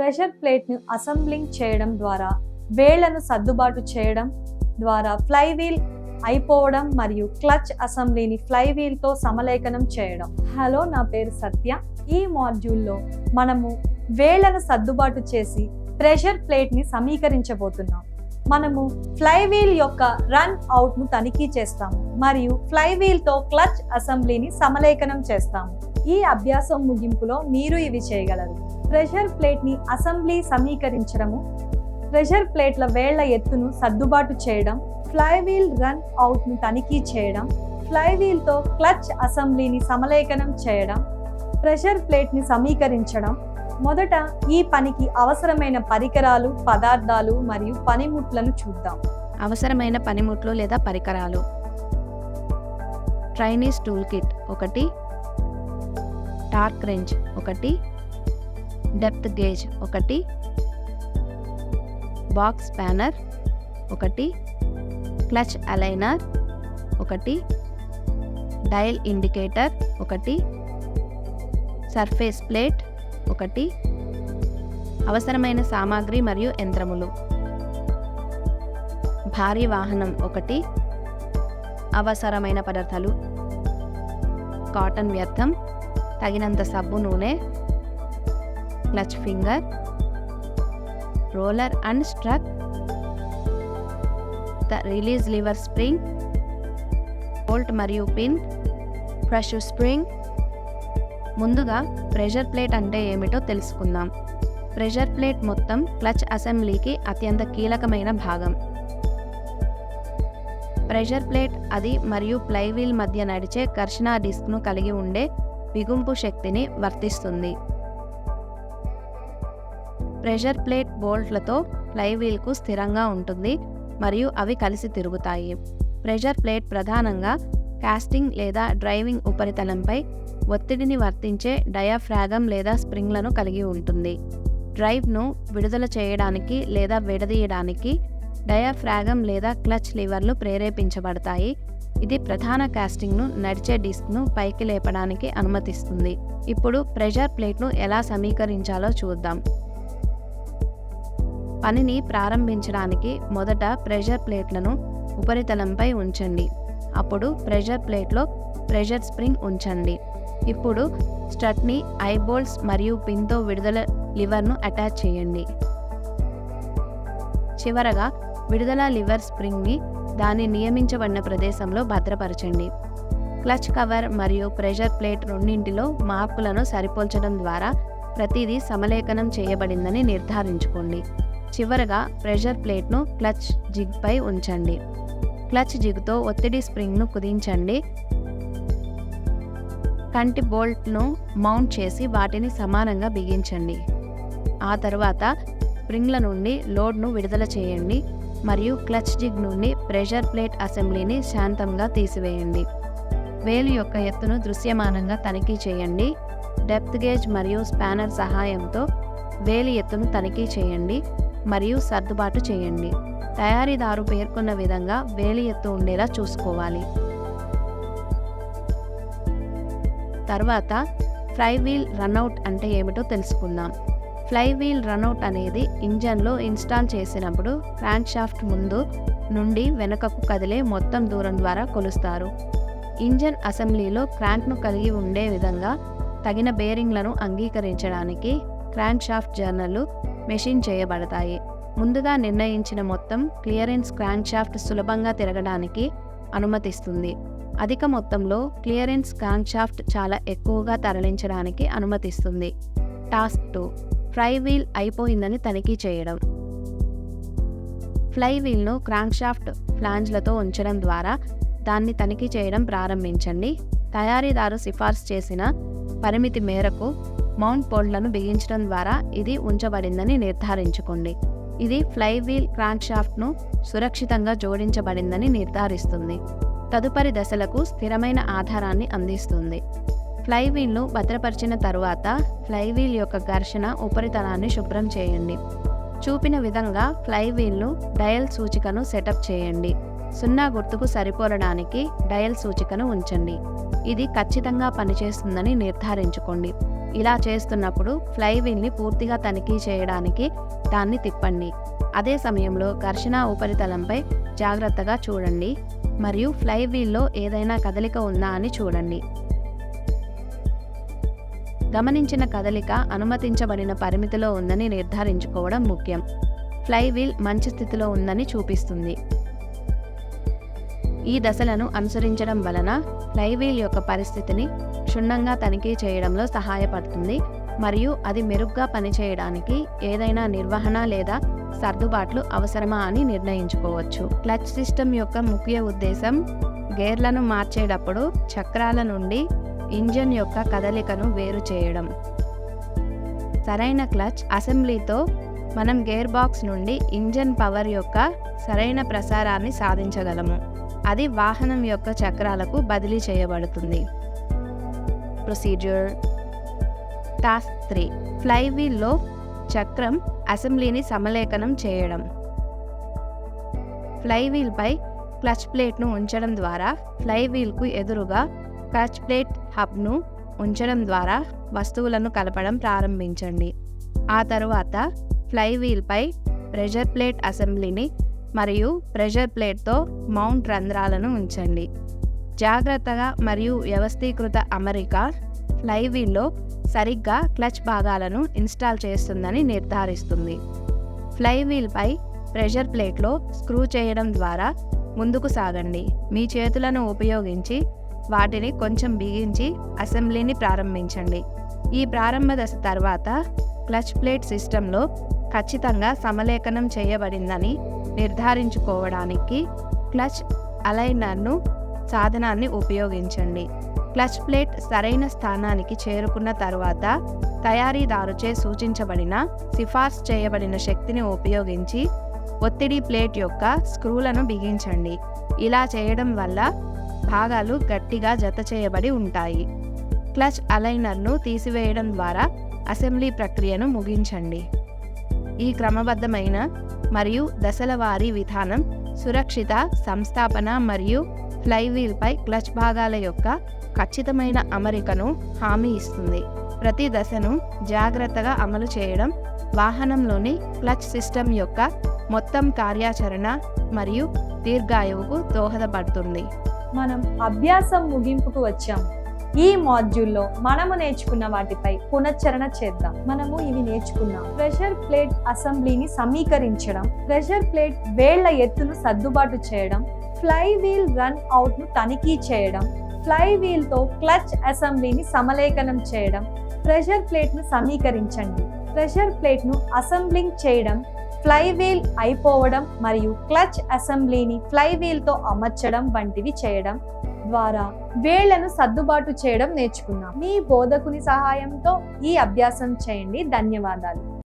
Pressure ప్లేట్ను assembling చేయడం ద్వారా వేళ్ళను సర్దుబాటు చేయడం ద్వారా ఫ్లైవీల్ అయిపోవడం మరియు క్లచ్ అసెంబ్లీని ఫ్లైవీల్తో సమలేఖనం చేయడం. హలో నా పేరు సత్య. ఈ మాడ్యూల్లో మనము వేళ్ళను సర్దుబాటు చేసి ప్రెషర్ ప్లేట్ని సమీకరించబోతున్నాం. మనము ఫ్లైవీల్ యొక్క రన్ అవుట్ను తనిఖీ చేస్తాము మరియు ఫ్లైవీల్తో క్లచ్ అసెంబ్లీని సమలేఖనం చేస్తాము. ఈ అభ్యాసం ముగింపులో మీరు ఇవి చేయగలరు. ప్రెషర్ ప్లేట్ని అసెంబ్లీ సమీకరించడము ప్రెషర్ ప్లేట్ల వేళ్ళ ఎత్తును సర్దుబాటు చేయడం ఫ్లైవీల్ రన్ అవుట్ను తనిఖీ చేయడం ఫ్లైవీల్తో క్లచ్ అసెంబ్లీని సమలేఖనం చేయడం ప్రెషర్ ప్లేట్ని సమీకరించడం. మొదట ఈ పనికి అవసరమైన పరికరాలు పదార్థాలు మరియు పనిముట్లను చూద్దాం. అవసరమైన పనిముట్లు లేదా పరికరాలు. ట్రైనీస్ టూల్ కిట్ ఒకటి టార్క్ రేంజ్ ఒకటి డెప్త్ గేజ్ ఒకటి బాక్స్ ప్యానర్ ఒకటి క్లచ్ అలైనర్ ఒకటి డయల్ ఇండికేటర్ ఒకటి సర్ఫేస్ ప్లేట్ ఒకటి అవసరమైన సామాగ్రి మరియు యంత్రములు. భారీ వాహనం ఒకటి అవసరమైన పదార్థాలు. కాటన్ వ్యర్థం తగినంత సబ్బు నూనె clutch finger roller and struck the release lever spring bolt మరియు పిన్ ఫ్రెష్ స్ప్రింగ్. ముందుగా ప్రెషర్ ప్లేట్ అంటే ఏమిటో తెలుసుకుందాం. ప్రెషర్ ప్లేట్ మొత్తం క్లచ్ అసెంబ్లీకి అత్యంత కీలకమైన భాగం. ప్రెషర్ ప్లేట్ అది మరియు ప్లైవీల్ మధ్య నడిచే ఘర్షణ డిస్క్ను కలిగి ఉండే బిగుంపు శక్తిని వర్తిస్తుంది. ప్రెషర్ ప్లేట్ బోల్ట్లతో ఫ్లైవీల్కు స్థిరంగా ఉంటుంది మరియు అవి కలిసి తిరుగుతాయి. ప్రెషర్ ప్లేట్ ప్రధానంగా కాస్టింగ్ లేదా డ్రైవింగ్ ఉపరితలంపై ఒత్తిడిని వర్తించే డయాఫ్రాగమ్ లేదా స్ప్రింగ్లను కలిగి ఉంటుంది. డ్రైవ్ను విడుదల చేయడానికి లేదా విడదీయడానికి డయాఫ్రాగమ్ లేదా క్లచ్ లివర్లు ప్రేరేపించబడతాయి. ఇది ప్రధాన కాస్టింగ్ను నడిచే డిస్క్ను పైకి లేపడానికి అనుమతిస్తుంది. ఇప్పుడు ప్రెషర్ ప్లేట్ను ఎలా సమీకరించాలో చూద్దాం. పనిని ప్రారంభించడానికి మొదట ప్రెషర్ ప్లేట్లను ఉపరితలంపై ఉంచండి. అప్పుడు ప్రెషర్ ప్లేట్లో ప్రెషర్ స్ప్రింగ్ ఉంచండి. ఇప్పుడు స్ట్రట్ని ఐబోల్స్ మరియు పిన్తో విడుదల లివర్ను అటాచ్ చేయండి. చివరగా విడుదల లివర్ స్ప్రింగ్ని దాని నియమించబడిన ప్రదేశంలో భద్రపరచండి. క్లచ్ కవర్ మరియు ప్రెషర్ ప్లేట్ రెండింటిలో మార్పులను సరిపోల్చడం ద్వారా ప్రతిదీ సమలేఖనం చేయబడిందని నిర్ధారించుకోండి. చివరగా ప్రెషర్ ప్లేట్ను క్లచ్ జిగ్పై ఉంచండి. క్లచ్ జిగ్తో ఒత్తిడి స్ప్రింగ్ను కుదించండి. కంటి బోల్ట్ను మౌంట్ చేసి వాటిని సమానంగా బిగించండి. ఆ తర్వాత స్ప్రింగ్ల నుండి లోడ్ను విడుదల చేయండి. మరియు క్లచ్ జిగ్ నుండి ప్రెషర్ ప్లేట్ అసెంబ్లీని శాంతంగా తీసివేయండి. వేలు యొక్క ఎత్తును దృశ్యమానంగా తనిఖీ చేయండి. డెప్త్ గేజ్ మరియు స్పానర్ సహాయంతో వేలి ఎత్తును తనిఖీ చేయండి మరియు సర్దుబాటు చేయండి. తయారీదారు పేర్కొన్న విధంగా వేలి ఎత్తు ఉండేలా చూసుకోవాలి. తర్వాత ఫ్లై వీల్ రన్అవుట్ అంటే ఏమిటో తెలుసుకుందాం. ఫ్లై వీల్ రన్అవుట్ అనేది ఇంజన్లో ఇన్స్టాల్ చేసినప్పుడు క్రాంక్షాఫ్ట్ ముందు నుండి వెనుకకు కదిలే మొత్తం దూరం ద్వారా కొలుస్తారు. ఇంజన్ అసెంబ్లీలో క్రాంక్ను కలిగి ఉండే విధంగా తగిన బేరింగ్లను అంగీకరించడానికి క్రాంక్ షాఫ్ట్ జర్నలు మెషిన్ చేయబడతాయి. ముందుగా నిర్ణయించిన మొత్తం క్లియరెన్స్ క్రాంక్ షాఫ్ట్ సులభంగా తిరగడానికి అనుమతిస్తుంది. అధిక మొత్తంలో క్లియరెన్స్ క్రాంక్షాఫ్ట్ చాలా ఎక్కువగా తరలించడానికి అనుమతిస్తుంది. టాస్క్ టూ ఫ్లై వీల్ అయిపోయిందని తనిఖీ చేయడం. ఫ్లై వీల్ను క్రాంక్షాఫ్ట్ ఫ్లాంజ్లతో ఉంచడం ద్వారా దాన్ని తనిఖీ చేయడం ప్రారంభించండి. తయారీదారు సిఫార్సు చేసిన పరిమితి మేరకు మౌంట్ పోల్ట్లను బిగించడం ద్వారా ఇది ఉంచబడిందని నిర్ధారించుకోండి. ఇది ఫ్లై వీల్ క్రాంక్షాఫ్ట్ను సురక్షితంగా జోడించబడిందని నిర్ధారిస్తుంది. తదుపరి దశలకు స్థిరమైన ఆధారాన్ని అందిస్తుంది. ఫ్లైవీల్ను భద్రపరిచిన తరువాత ఫ్లైవీల్ యొక్క ఘర్షణ ఉపరితలాన్ని శుభ్రం చేయండి. చూపిన విధంగా ఫ్లైవీల్ను డయల్ సూచికను సెటప్ చేయండి. సున్నా గుర్తుకు సరిపోలడానికి డయల్ సూచికను ఉంచండి. ఇది ఖచ్చితంగా పనిచేస్తుందని నిర్ధారించుకోండి. ఇలా చేస్తున్నప్పుడు ఫ్లైవీల్ని పూర్తిగా తనిఖీ చేయడానికి దాన్ని తిప్పండి. అదే సమయంలో ఘర్షణ ఉపరితలంపై జాగ్రత్తగా చూడండి. మరియు ఫ్లైవీల్లో ఏదైనా కదలిక ఉందా అని చూడండి. గమనించిన కదలిక అనుమతించబడిన పరిమితిలో ఉందని నిర్ధారించుకోవడం ముఖ్యం. ఫ్లైవీల్ మంచి స్థితిలో ఉందని చూపిస్తుంది. ఈ దశలను అనుసరించడం వలన ఫ్లైవీల్ యొక్క పరిస్థితిని క్షుణ్ణంగా తనిఖీ చేయడంలో సహాయపడుతుంది. మరియు అది మెరుగ్గా పనిచేయడానికి ఏదైనా నిర్వహణ లేదా సర్దుబాట్లు అవసరమా అని నిర్ణయించుకోవచ్చు. క్లచ్ సిస్టమ్ యొక్క ముఖ్య ఉద్దేశం గేర్లను మార్చేటప్పుడు చక్రాల నుండి ఇంజన్ యొక్క కదలికను వేరు చేయడం. సరైన క్లచ్ అసెంబ్లీతో మనం గేర్ బాక్స్ నుండి ఇంజన్ పవర్ యొక్క సరైన ప్రసారాన్ని సాధించగలము. అది వాహనం యొక్క చక్రాలకు బదిలీ చేయబడుతుంది. Procedure task three. ఫ్లైవీల్లో చక్రం అసెంబ్లీని సమలేఖనం చేయడం. ఫ్లైవీల్పై క్లచ్ ప్లేట్ను ఉంచడం ద్వారా ఫ్లైవీల్కు ఎదురుగా క్లచ్ ప్లేట్ హబ్ను ఉంచడం ద్వారా వస్తువులను కలపడం ప్రారంభించండి. ఆ తరువాత ఫ్లైవీల్పై ప్రెషర్ ప్లేట్ అసెంబ్లీని మరియు ప్రెషర్ ప్లేట్తో మౌంట్ రంధ్రాలను ఉంచండి. జాగ్రత్తగా మరియు వ్యవస్థీకృత అమరిక ఫ్లైవీల్లో సరిగ్గా క్లచ్ భాగాలను ఇన్స్టాల్ చేస్తుందని నిర్ధారిస్తుంది. ఫ్లైవీల్పై ప్రెషర్ ప్లేట్లో స్క్రూ చేయడం ద్వారా ముందుకు సాగండి. మీ చేతులను ఉపయోగించి వాటిని కొంచెం బిగించి అసెంబ్లీని ప్రారంభించండి. ఈ ప్రారంభ దశ తర్వాత క్లచ్ ప్లేట్ సిస్టంలో ఖచ్చితంగా సమలేఖనం చేయబడిందని నిర్ధారించుకోవడానికి క్లచ్ అలైనర్ను సాధనాన్ని ఉపయోగించండి. క్లచ్ ప్లేట్ సరైన స్థానానికి చేరుకున్న తర్వాత తయారీదారుచే సూచించబడిన సిఫార్సు చేయబడిన శక్తిని ఉపయోగించి ఒత్తిడి ప్లేట్ యొక్క స్క్రూలను బిగించండి. ఇలా చేయడం వల్ల భాగాలు గట్టిగా జత చేయబడి ఉంటాయి. క్లచ్ అలైనర్ను తీసివేయడం ద్వారా అసెంబ్లీ ప్రక్రియను ముగించండి. ఈ క్రమబద్ధమైన మరియు దశల వారీ విధానం సురక్షిత సంస్థాపన మరియు ఫ్లైవీల్పై క్లచ్ భాగాల యొక్క ఖచ్చితమైన అమరికను హామీ ఇస్తుంది. ప్రతి దశను జాగ్రత్తగా అమలు చేయడం వాహనంలోని క్లచ్ సిస్టమ్ యొక్క మొత్తం కార్యాచరణ మరియు దీర్ఘాయువుకు దోహదపడుతుంది. మనం అభ్యాసం ముగింపుకు వచ్చాం. ఈ మాడ్యూల్లో మనము నేర్చుకున్న వాటిపై పునశ్చరణ చేద్దాం. మనము ఇవి నేర్చుకున్నాం. ప్రెషర్ ప్లేట్ అసెంబ్లీని సమీకరించడం ప్రెషర్ ప్లేట్ వేళ్ళ ఎత్తును సర్దుబాటు చేయడం ఫ్లై వీల్ రన్ అవుట్ను తనిఖీ చేయడం ఫ్లై వీల్తో క్లచ్ అసెంబ్లీని సమలేఖనం చేయడం ప్రెషర్ ప్లేట్ను సమీకరించండి. ప్రెషర్ ప్లేట్ను అసెంబ్లింగ్ చేయడం ఫ్లై వీల్ అయిపోవడం మరియు క్లచ్ అసెంబ్లీని ఫ్లై అమర్చడం వంటివి చేయడం ద్వారా వేళ్ళను సర్దుబాటు చేయడం నేర్చుకున్నాం. మీ బోధకుని సహాయంతో ఈ అభ్యాసం చేయండి. ధన్యవాదాలు.